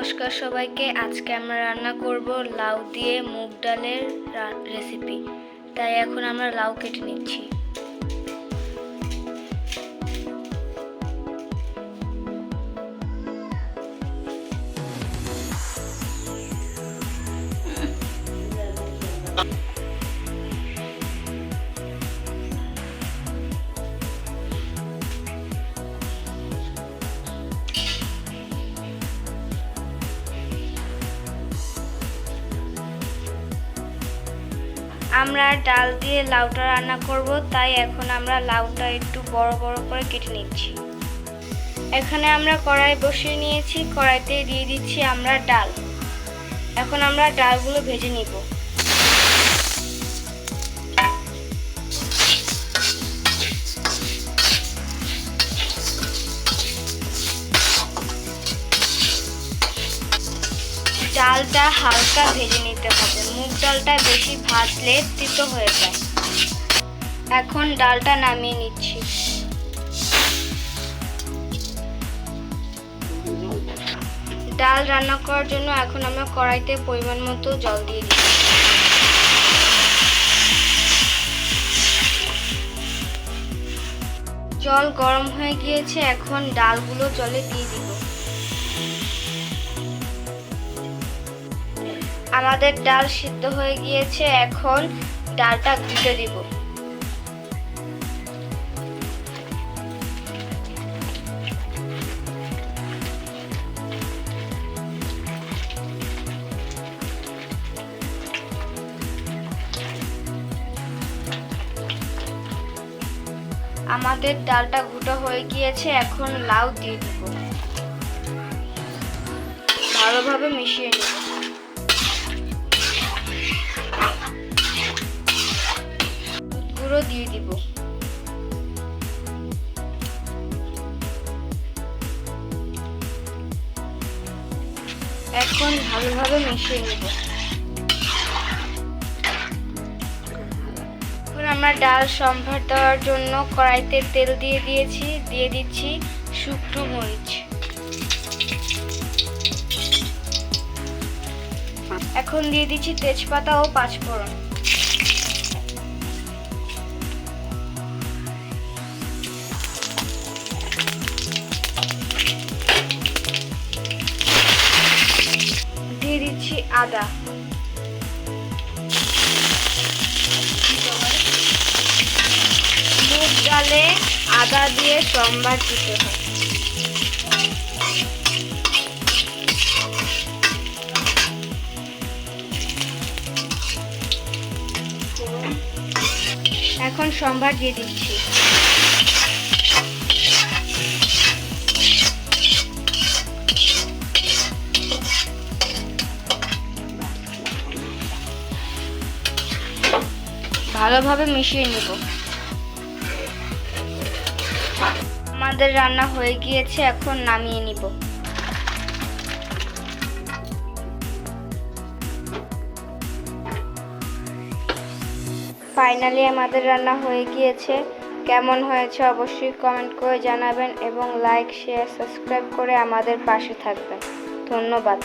নমস্কার সবাইকে। আজকে আমরা রান্না করব লাউ দিয়ে মুগ ডালের রেসিপি তাই এখন আমরা লাউ কেটে নিচ্ছি। আমরা ডাল দিয়ে লাউটা রান্না করব, তাই এখন আমরা লাউটা একটু বড় বড় করে কেটে নিচ্ছি। এখানে আমরা কড়াই বসিয়ে নিয়েছি, কড়াইতে দিয়ে দিচ্ছি আমরা ডাল। এখন আমরা ডালগুলো ভেজে নিব। ডালটা হালকা ভেজে নিতে হবে ডালটা বেশি ভাজলে তিতো হয়ে যায়। এখন ডালটা নামিয়ে নিচ্ছি। ডাল রান্না করার জন্য এখন আমরা কড়াইতে পরিমাণ মতো জল দিয়ে দিচ্ছি। জল গরম হয়ে গিয়েছে, এখন ডালগুলো জলে দিয়ে দিব। আমাদের ডাল সিদ্ধ হয়ে গিয়েছে, এখন ডালটা ঘুটে দিব। আমাদের ডালটা ঘুটো হয়ে গিয়েছে, এখন লাউ দিয়ে দিব। ভালোভাবে মিশিয়ে নেব। গুঁড়ো দিয়ে দিব। এখন ভালোভাবে মিশিয়ে নেব। এখন আমরা ডাল সম্ভার দেওয়ার জন্য কড়াইতে তেল দিয়ে দিয়েছি, দিয়ে দিচ্ছি শুকনো মরিচ। এখন দিয়ে দিচ্ছি তেজপাতা ও পাঁচফোড়ন। আদা মুগ ডালে আদা দিয়ে সম্বার দিতে হয়। এখন সম্বার দিয়ে দিচ্ছি। ভালোভাবে মিশিয়ে নেব। আমাদের রান্না হয়ে গিয়েছে, এখন নামিয়ে নিব। ফাইনালি আমাদের রান্না হয়ে গিয়েছে। কেমন হয়েছে অবশ্যই কমেন্ট করে জানাবেন এবং লাইক শেয়ার সাবস্ক্রাইব করে আমাদের পাশে থাকবেন। ধন্যবাদ।